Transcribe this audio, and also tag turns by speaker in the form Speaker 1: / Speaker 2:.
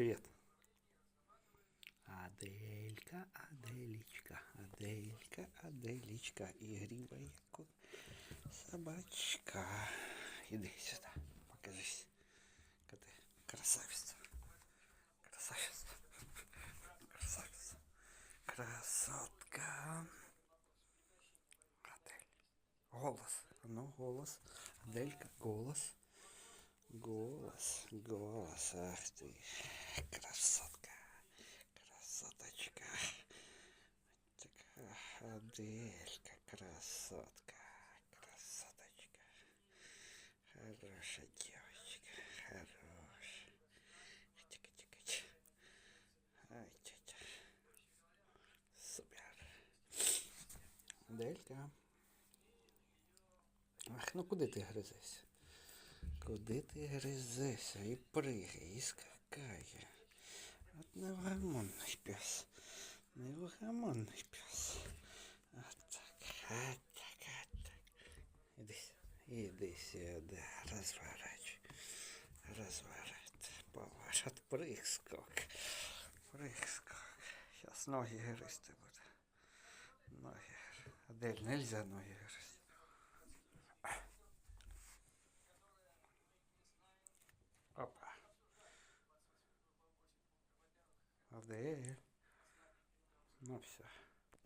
Speaker 1: Привет. Аделька, Аделечка, Аделька, Аделечка, игривая собачка. Иди сюда, покажись. Как ты красавица. Красавица. Красавица. Красотка. Адель. Голос. Ну, голос. Аделька, голос. Голос, голос, ах ты, красотка, красоточка, такая Аделька, красотка, красоточка, хорошая девочка, хорошая, Тика-тика-тика. Ай, тетя, супер, Аделька, ах, ну куди ти гризешся? Куди ти гризешся і пригає, і скакає? От невгамонний пес. Невгамонний пес. От так, от так, от так. Іди, сюди, іди сюди, розворачуй. Розворот, поворот, прискок. Прискок. Сейчас ноги гризти буде. Ноги. Адель, нельзя ноги гризти. Опа. Адель. Ну все.